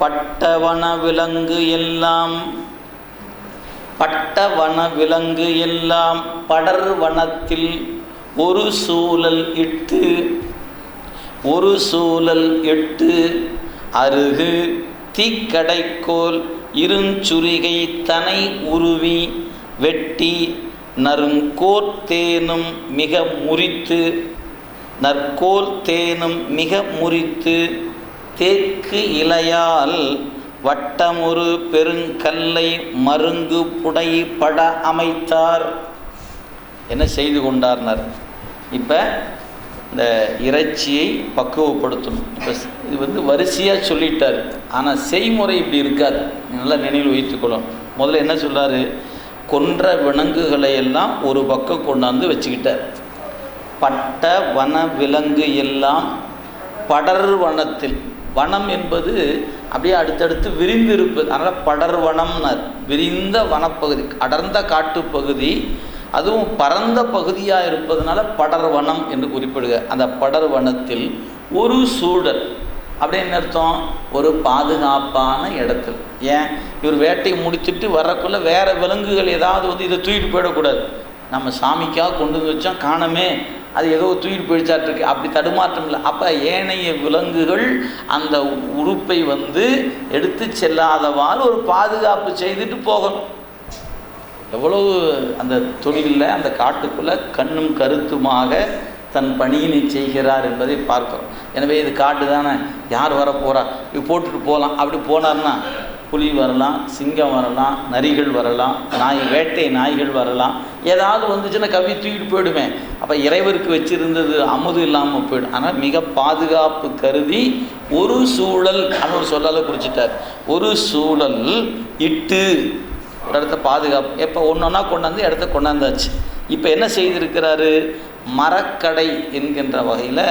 பட்டவன விலங்கு எல்லாம் பட்டவன விலங்கு எல்லாம் படர் வனத்தில் ஒரு சூழல் இட்டு ஒரு சூழல் எட்டு அருகு தீக்கடைக்கோல் இருஞ்சுரிகை தனை உருவி வெட்டி நறுங்கோர் தேனும் மிக முறித்து நற்கோல் தேனும் மிக முறித்து தேக்கு இலையால் வட்டமொரு பெருங்கல்லை மருங்கு புடை பட அமைத்தார். என்ன செய்து கொண்டார்னார்? இப்போ இந்த இறைச்சியை பக்குவப்படுத்தணும். இப்போ இது வந்து வரிசையாக சொல்லிட்டார். ஆனால் செய்முறை இப்படி இருக்காது. நல்லா நினைவில் வைத்துக்கொள்ளும் முதல்ல என்ன சொல்கிறார் கொன்ற விலங்குகளை எல்லாம் ஒரு பக்கம் கொண்டாந்து வச்சுக்கிட்டார். பட்ட வன விலங்கு எல்லாம் படர் வனத்தில் வனம் என்பது அப்படியே அடுத்தடுத்து விரிந்து இருப்பது அதனால் படர்வனம்னர் விரிந்த வனப்பகுதி அடர்ந்த காட்டுப்பகுதி அதுவும் பரந்த பகுதியாக இருப்பதனால படர்வனம் என்று குறிப்பிடுக. அந்த படர் வனத்தில் ஒரு சூழல். அப்படின்னு அர்த்தம்? ஒரு பாதுகாப்பான இடத்தில். ஏன்? இவர் வேட்டையை முடிச்சுட்டு வரக்குள்ளே வேறு விலங்குகள் ஏதாவது வந்து இதை தூக்கிட்டு போயிடக்கூடாது. நம்ம சாமிக்காக கொண்டு வந்து வச்சோம் காணமே. அது ஏதோ தூக்கிட்டு போயிடுச்சாட்டிருக்கு அப்படி தடுமாற்றம் இல்லை. அப்போ ஏனைய விலங்குகள் அந்த உறுப்பை வந்து எடுத்து செல்லாதவாறு ஒரு பாதுகாப்பு செய்துட்டு போகணும். எவ்வளவு அந்த தொழிலில் அந்த காட்டுக்குள்ளே கண்ணும் கருத்துமாக தன் பணியினை செய்கிறார் என்பதை பார்க்கிறோம். எனவே இது காட்டு தானே. யார் வர போகிறா இது போட்டுட்டு போகலாம் அப்படி போனார்னா புலி வரலாம் சிங்கம் வரலாம் நரிகள் வரலாம் நாய் வேட்டை நாய்கள் வரலாம். ஏதாவது வந்துச்சுன்னா கவி தூக்கிட்டு போயிடுமே. அப்போ இறைவருக்கு வச்சிருந்தது அமுது இல்லாமல் போயிடும் ஆனால் மிக பாதுகாப்பு கருதி ஒரு சூழல் அப்படின்னு சொல்லலை குறிச்சிட்டார். ஒரு சூழல் இட்டு ஒரு இடத்த பாதுகாப்பு. எப்போ ஒன்று ஒன்றா கொண்டாந்து இடத்த கொண்டாந்தாச்சு. இப்போ என்ன செய்திருக்கிறாரு? மரக்கடை என்கின்ற வகையில்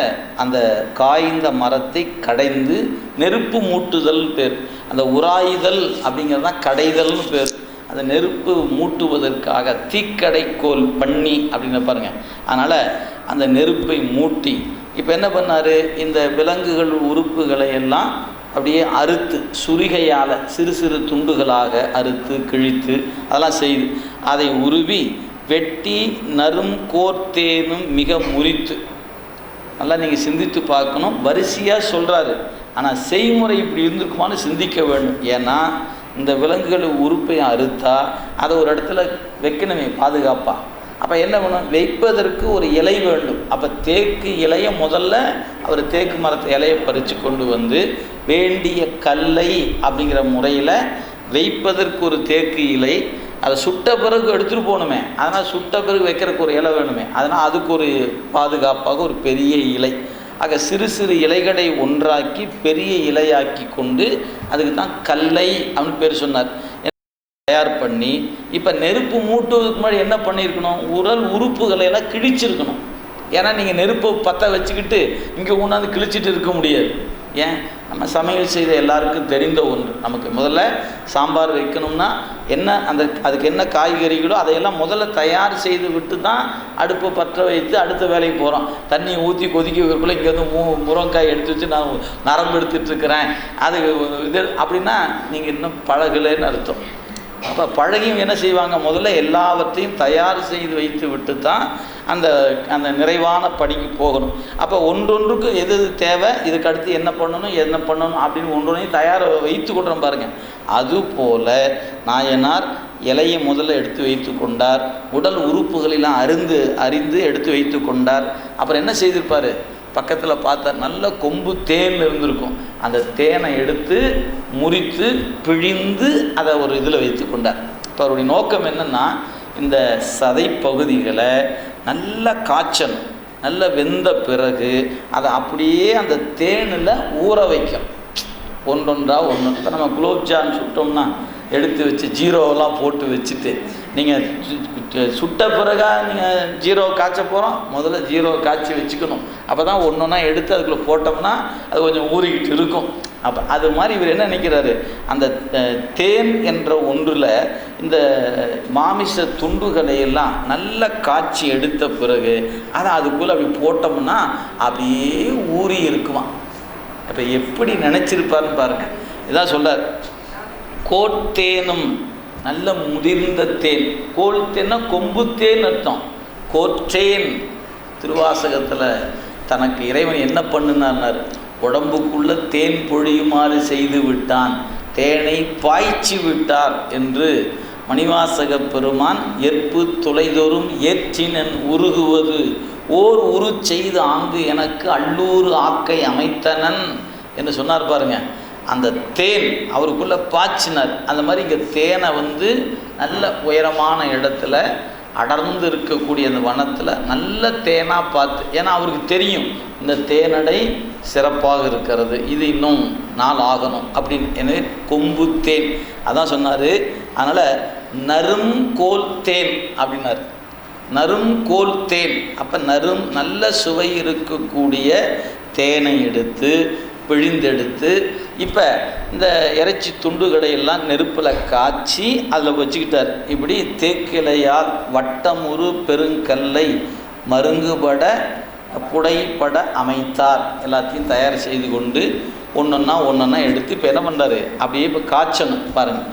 அந்த காய்ந்த மரத்தை கடைந்து நெருப்பு மூட்டுதல் பேர். அந்த உராயுதல் அப்படிங்கிறது தான் கடைதல்னு பேர். அந்த நெருப்பு மூட்டுவதற்காக தீக்கடைக்கோல் பண்ணி அப்படின்னு பாருங்க. அதனால் அந்த நெருப்பை மூட்டி இப்போ என்ன பண்ணார்? இந்த விலங்குகள் உறுப்புகளை எல்லாம் அப்படியே அறுத்து சுரிகையால் சிறு சிறு துண்டுகளாக அறுத்து கிழித்து அதெல்லாம் செய்து அதை உருவி வெட்டி நரும் கோர்த்தேனும் மிக முறித்து நல்லா நீங்கள் சிந்தித்து பார்க்கணும். வரிசையாக சொல்கிறாரு ஆனால் செய்முறை இப்படி இருந்திருக்குமான்னு சிந்திக்க வேண்டும். ஏன்னா இந்த விலங்குகள் உறுப்பை அறுத்தா அதை ஒரு இடத்துல வைக்கணுமே பாதுகாப்பாக அப்போ என்ன பண்ணும்? வைப்பதற்கு ஒரு இலை வேண்டும். அப்போ தேக்கு இலையை முதல்ல அவர் தேக்கு மரத்தை இலையை பறித்து கொண்டு வந்து வேண்டிய கல்லை அப்படிங்கிற முறையில் வைப்பதற்கு ஒரு தேக்கு இலை அதை சுட்ட பிறகு எடுத்துகிட்டு போகணுமே. அதனால் சுட்ட பிறகு வைக்கிறதுக்கு ஒரு இலை வேணுமே. அதனால் அதுக்கு ஒரு பாதுகாப்பாக ஒரு பெரிய இலை. ஆக சிறு சிறு இலைகளை ஒன்றாக்கி பெரிய இலையாக்கி கொண்டு அதுக்கு தான் கல்லை அப்படின்னு பேர் சொன்னார். தயார் பண்ணி இப்போ நெருப்பு மூட்டுவதுக்கு முன்னாடி என்ன பண்ணியிருக்கணும்? உடல் உறுப்புகளை எல்லாம் கிழிச்சிருக்கணும். ஏன்னா நீங்கள் நெருப்பை பற்ற வச்சுக்கிட்டு இங்கே கொண்டாந்து கிழிச்சிட்டு இருக்க முடியாது. ஏன்? நம்ம சமையல் செய்த எல்லாருக்கும் தெரிந்த ஒன்று. நமக்கு முதல்ல சாம்பார் வைக்கணும்னா என்ன அந்த அதுக்கு என்ன காய்கறிகளோ அதையெல்லாம் முதல்ல தயார் செய்து விட்டு தான் அடுப்பை பற்ற வைத்து அடுத்த வேலைக்கு போகிறோம் தண்ணி ஊற்றி கொதிக்க வைக்கிறக்குள்ள இங்கேருந்து மூ முருங்காய் எடுத்து வச்சு நான் நரம்பு எடுத்துட்டு இருக்கிறேன். அது இது அப்படின்னா நீங்கள் இன்னும் பழகலைன்னு அர்த்தம். அப்போ பழகியும் என்ன செய்வாங்க? முதல்ல எல்லாவற்றையும் தயார் செய்து வைத்து விட்டு தான் அந்த அந்த நிறைவான படிக்கு போகணும். அப்போ ஒன்றொன்றுக்கு எது எது தேவை? இதுக்கு அடுத்து என்ன பண்ணணும் என்ன பண்ணணும் அப்படின்னு ஒன்றொன்றையும் தயார் வைத்து கொள்கிறோம் பாருங்கள் அதுபோல் நாயனார் இலையை முதல்ல எடுத்து வைத்து கொண்டார். உடல் உறுப்புகளெல்லாம் அருந்து அறிந்து எடுத்து வைத்து கொண்டார். அப்புறம் என்ன செய்திருப்பார்? பக்கத்தில் பார்த்தா நல்ல கொம்பு தேன் இருந்திருக்கும். அந்த தேனை எடுத்து முறித்து பிழிந்து அதை ஒரு இதில் வைத்து கொண்டார். இப்போ அவருடைய நோக்கம் என்னென்னா இந்த சதை பகுதிகளை நல்லா காய்ச்சணும். நல்லா வெந்த பிறகு அதை அப்படியே அந்த தேனில் ஊற வைக்கும் ஒன்றொன்றா ஒன்று இப்போ நம்ம குலோப்ஜான் சுட்டோம்னா எடுத்து வச்சு ஜீரோவெல்லாம் போட்டு வச்சுட்டு நீங்கள் சுட்ட பிறகா நீங்கள் ஜீரோ காய்ச்ச போகிறோம் முதல்ல ஜீரோ காய்ச்சி வச்சுக்கணும். அப்போ தான் ஒன்று ஒன்றா எடுத்து அதுக்குள்ளே போட்டோம்னா அது கொஞ்சம் ஊறிக்கிட்டு இருக்கும். அப்போ அது மாதிரி இவர் என்ன நினைக்கிறாரு? அந்த தேன் என்ற ஒன்றில் இந்த மாமிச துண்டுகளை எல்லாம் நல்லா காய்ச்சி எடுத்த பிறகு அதை அதுக்குள்ளே அப்படி போட்டோம்னா அப்படியே ஊறி இருக்குமா அப்போ எப்படி நினச்சிருப்பாருன்னு பாருங்கள் இதான் சொல்கிறார் கோட்டேனும் நல்ல முதிர்ந்த தேன். கோல் கொம்பு தேன் அர்த்தம். கோற்றேன். திருவாசகத்தில் தனக்கு இறைவன் என்ன பண்ணுனார் உடம்புக்குள்ள தேன் பொழியுமாறு செய்து விட்டான். தேனை பாய்ச்சி விட்டார் என்று மணிவாசக பெருமான் ஏற்பு தொலைதோறும் ஏற்றினன் உருகுவது. ஓர் உரு செய்து ஆங்கு எனக்கு அல்லூர் ஆக்கை அமைத்தனன் என்று சொன்னார் பாருங்கள் அந்த தேன் அவருக்குள்ளே பாய்ச்சினார். அந்த மாதிரி இங்கே தேனை வந்து நல்ல உயரமான இடத்துல அடர்ந்து இருக்கக்கூடிய அந்த வனத்தில் நல்ல தேனாக பார்த்து ஏன்னா அவருக்கு தெரியும் இந்த தேனடை சிறப்பாக இருக்கிறது இது இன்னும் நாள் ஆகணும் அப்படின்னு. எனவே கொம்பு தேன். அதான் சொன்னார். அதனால் நரும் கோல் தேன் அப்படின்னார். நரும் கோல் தேன். அப்போ நரும் நல்ல சுவை இருக்கக்கூடிய தேனை எடுத்து பிழிந்தெடுத்து இப்போ இந்த இறைச்சி துண்டுகளை எல்லாம் நெருப்பில் காய்ச்சி அதில் வச்சுக்கிட்டார். இப்படி தேக்கிளையால் வட்டமுறு பெருங்கல்லை மருங்குபட புடைப்பட அமைத்தார். எல்லாத்தையும் தயார் செய்து கொண்டு ஒன்றொன்னா ஒன்றொன்னா எடுத்து இப்போ என்ன பண்ணுறாரு அப்படியே இப்போ காய்ச்சணும் பாருங்கள்